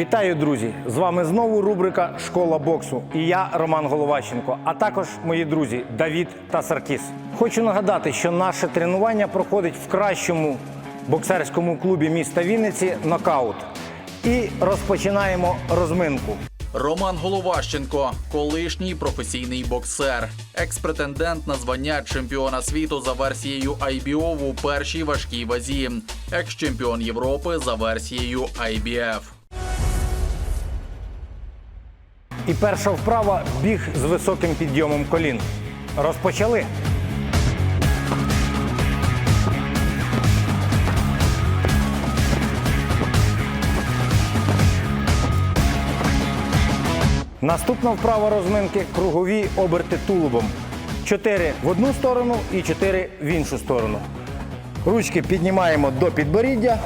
Вітаю, друзі! З вами знову рубрика Школа боксу. І я Роман Головаченко, а також мої друзі Давід та Саркіс. Хочу нагадати, що наше тренування проходить в кращому боксерському клубі міста Вінниці Нокаут. І розпочинаємо розминку. Роман Головащенко, колишній професійний боксер, екс-претендент на звання чемпіона світу за версією IBO у першій важкій вазі, екс-чемпіон Європи за версією IBF. І перша вправа біг з високим підйомом колін. Розпочали. Наступна вправа розминки кругові оберти тулубом. Чотири в одну сторону і чотири в іншу сторону. Ручки піднімаємо до підборіддя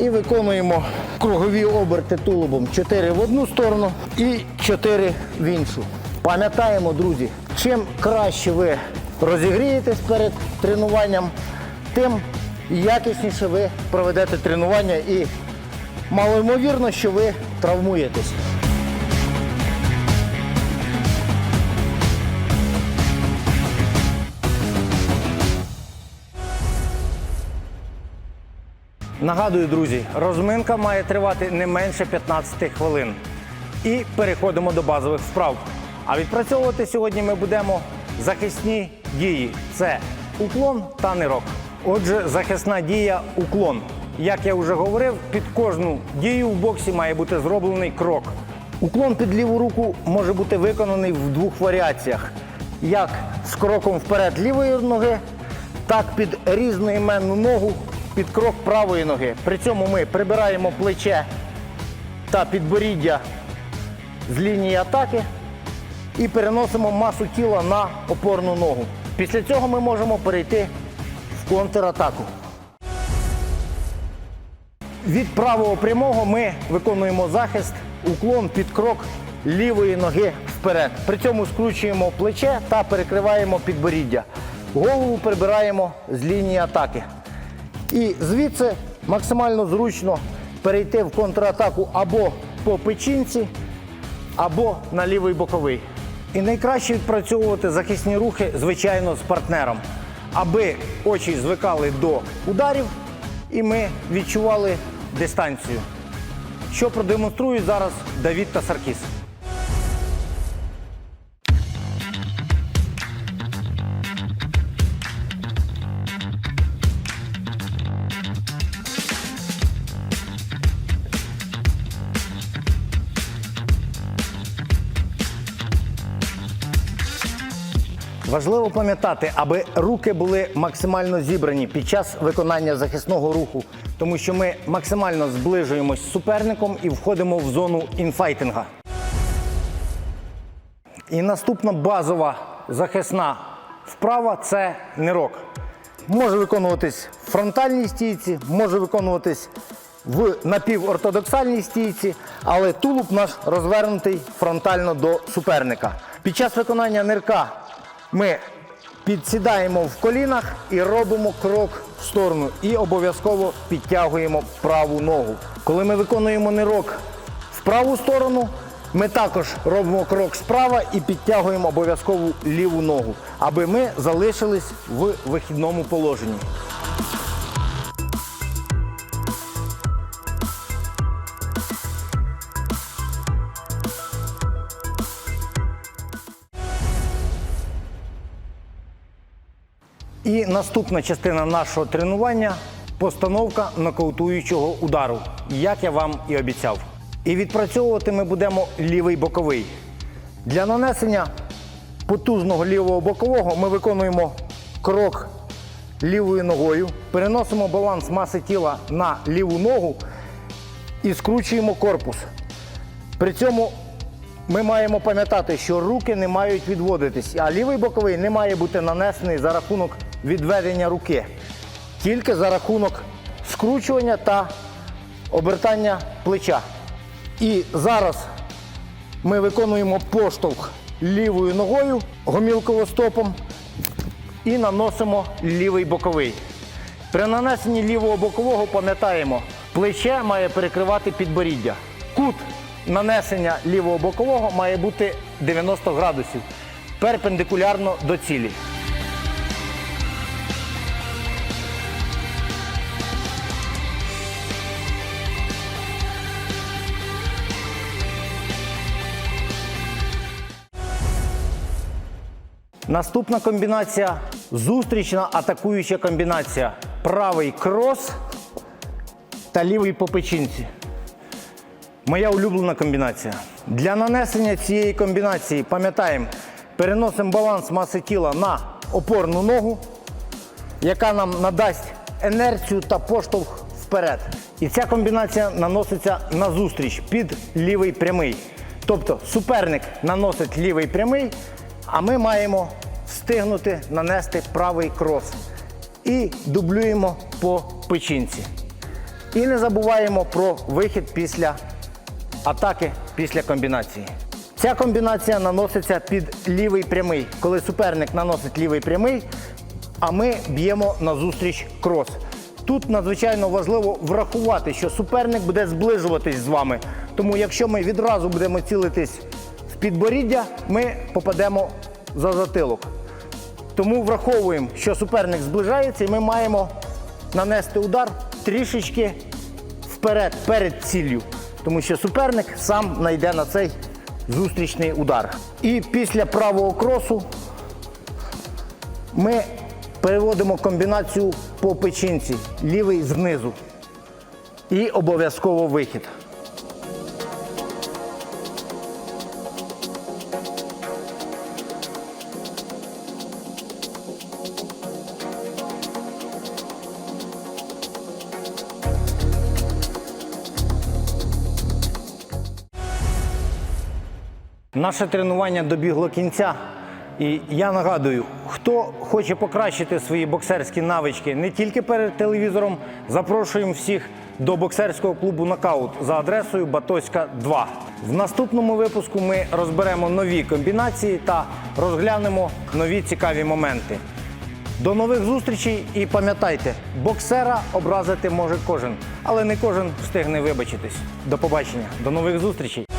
і виконуємо кругові оберти тулубом. 4 в одну сторону і 4 в іншу. Пам'ятаємо, друзі, чим краще ви розігрієтесь перед тренуванням, тим якісніше ви проведете тренування і малоймовірно, що ви травмуєтесь. Нагадую, друзі, розминка має тривати не менше 15 хвилин. І переходимо до базових вправ. А відпрацьовувати сьогодні ми будемо захисні дії: це уклон та нирок. Отже, захисна дія уклон. Як я вже говорив, під кожну дію в боксі має бути зроблений крок. Уклон під ліву руку може бути виконаний в двох варіаціях: як з кроком вперед лівої ноги, так під різноіменну ногу під крок правої ноги. При цьому ми прибираємо плече та підборіддя з лінії атаки і переносимо масу тіла на опорну ногу. Після цього ми можемо перейти в контратаку. Від правого прямого ми виконуємо захист, уклон під крок лівої ноги вперед. При цьому скручуємо плече та перекриваємо підборіддя. Голову прибираємо з лінії атаки. І звідси максимально зручно перейти в контратаку або по печінці, або на лівий боковий. І найкраще відпрацьовувати захисні рухи, звичайно, з партнером, аби очі звикали до ударів і ми відчували дистанцію. Що продемонструють зараз Давід та Саркіс. Важливо пам'ятати, аби руки були максимально зібрані під час виконання захисного руху, тому що ми максимально зближуємось з суперником і входимо в зону інфайтинга. І наступна базова захисна вправа це нирок. Може виконуватись в фронтальній стійці, може виконуватись в напівортодоксальній стійці, але тулуб наш розвернутий фронтально до суперника. Під час виконання нирка ми підсідаємо в колінах і робимо крок в сторону. І обов'язково підтягуємо праву ногу. Коли ми виконуємо нирок в праву сторону, ми також робимо крок справа і підтягуємо обов'язково ліву ногу, аби ми залишились в вихідному положенні. І наступна частина нашого тренування постановка нокаутуючого удару, як я вам і обіцяв. І відпрацьовувати ми будемо лівий боковий. Для нанесення потужного лівого бокового ми виконуємо крок лівою ногою, переносимо баланс маси тіла на ліву ногу і скручуємо корпус. При цьому ми маємо пам'ятати, що руки не мають відводитись, а лівий боковий не має бути нанесений за рахунок відведення руки, тільки за рахунок скручування та обертання плеча. І зараз ми виконуємо поштовх лівою ногою гомілково-стопом і наносимо лівий боковий. При нанесенні лівого бокового пам'ятаємо, плече має перекривати підборіддя. Кут нанесення лівого бокового має бути 90 градусів перпендикулярно до цілі. Наступна комбінація зустрічна атакуюча комбінація. Правий крос та лівий по печінці. Моя улюблена комбінація. Для нанесення цієї комбінації пам'ятаємо, переносимо баланс маси тіла на опорну ногу, яка нам надасть енерцію та поштовх вперед. І ця комбінація наноситься на зустріч під лівий прямий. Тобто суперник наносить лівий прямий, а ми маємо встигнути нанести правий крос. І дублюємо по печінці. І не забуваємо про вихід після атаки після комбінації. Ця комбінація наноситься під лівий прямий, коли суперник наносить лівий прямий, а ми б'ємо назустріч крос. Тут надзвичайно важливо врахувати, що суперник буде зближуватись з вами. Тому якщо ми відразу будемо цілитись підборіддя, ми попадемо за затилок. Тому враховуємо, що суперник зближається, і ми маємо нанести удар трішечки вперед, перед ціллю. Тому що суперник сам найде на цей зустрічний удар. І після правого кросу ми переводимо комбінацію по печінці, лівий знизу. І обов'язково вихід. Наше тренування добігло кінця. І я нагадую, хто хоче покращити свої боксерські навички не тільки перед телевізором, запрошуємо всіх до боксерського клубу Нокаут за адресою Батоська 2. В наступному випуску ми розберемо нові комбінації та розглянемо нові цікаві моменти. До нових зустрічей і пам'ятайте, боксера образити може кожен, але не кожен встигне вибачитись. До побачення, до нових зустрічей.